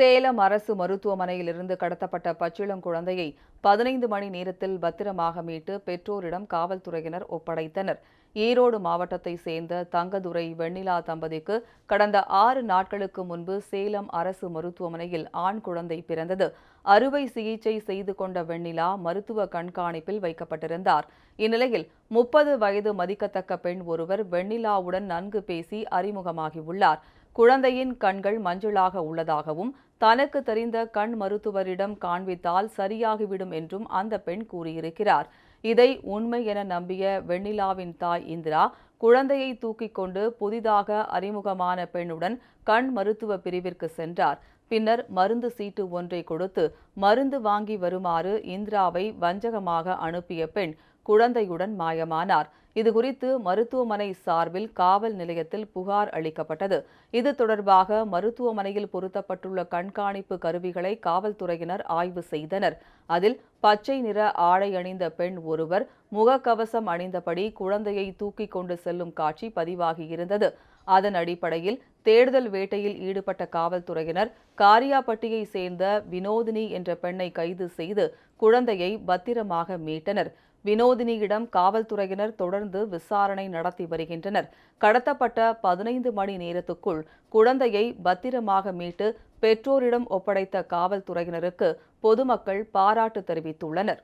சேலம் அரசு மருத்துவமனையில் இருந்து கடத்தப்பட்ட பச்சிளங்குழந்தையை பதினைந்து மணி நேரத்தில் பத்திரமாக மீட்டு பெற்றோரிடம் காவல்துறையினர் ஒப்படைத்தனர். ஈரோடு மாவட்டத்தை சேர்ந்த தங்கதுரை வெண்ணிலா தம்பதிக்கு கடந்த ஆறு நாட்களுக்கு முன்பு சேலம் அரசு மருத்துவமனையில் ஆண் குழந்தை பிறந்தது. அறுவை சிகிச்சை செய்து கொண்ட வெண்ணிலா மருத்துவ கண்காணிப்பில் வைக்கப்பட்டிருந்தார். இந்நிலையில் முப்பது வயது மதிக்கத்தக்க பெண் ஒருவர் வெண்ணிலாவுடன் நன்கு பேசி அறிமுகமாகியுள்ளார். குழந்தையின் கண்கள் மஞ்சளாக உள்ளதாகவும் தனக்கு தெரிந்த கண் மருத்துவரிடம் காண்பித்தால் சரியாகிவிடும் என்றும் அந்த பெண் கூறியிருக்கிறார். இதை உண்மை என நம்பிய வெண்ணிலாவின் தாய் இந்திரா குழந்தையை தூக்கிக் கொண்டு புதிதாக அறிமுகமான பெண்ணுடன் கண் மருத்துவ பிரிவிற்கு சென்றார். பின்னர் மருந்து சீட்டு ஒன்றை கொடுத்து மருந்து வாங்கி வருமாறு இந்திராவை வஞ்சகமாக அனுப்பிய பெண் குழந்தையுடன் மாயமானார். இதுகுறித்து மருத்துவமனை சார்பில் காவல் நிலையத்தில் புகார் அளிக்கப்பட்டது. இது தொடர்பாக மருத்துவமனையில் பொருத்தப்பட்டுள்ள கண்காணிப்பு கருவிகளை காவல்துறையினர் ஆய்வு செய்தனர். அதில் பச்சை நிற ஆடை அணிந்த பெண் ஒருவர் முகக்கவசம் அணிந்தபடி குழந்தையை தூக்கிக் கொண்டு செல்லும் காட்சி பதிவாகியிருந்தது. அதன் அடிப்படையில் தேடுதல் வேட்டையில் ஈடுபட்ட காவல்துறையினர் காரியாபட்டியை சேர்ந்த வினோதினி என்ற பெண்ணை கைது செய்து குழந்தையை பத்திரமாக மீட்டனர். வினோதினியிடம் காவல்துறையினர் தொடர்ந்து விசாரணை நடத்தி வருகின்றனர். கடத்தப்பட்ட பதினைந்து மணி நேரத்துக்குள் குழந்தையை பத்திரமாக மீட்டு பெற்றோரிடம் ஒப்படைத்த காவல்துறையினருக்கு பொதுமக்கள் பாராட்டு தெரிவித்துள்ளனர்.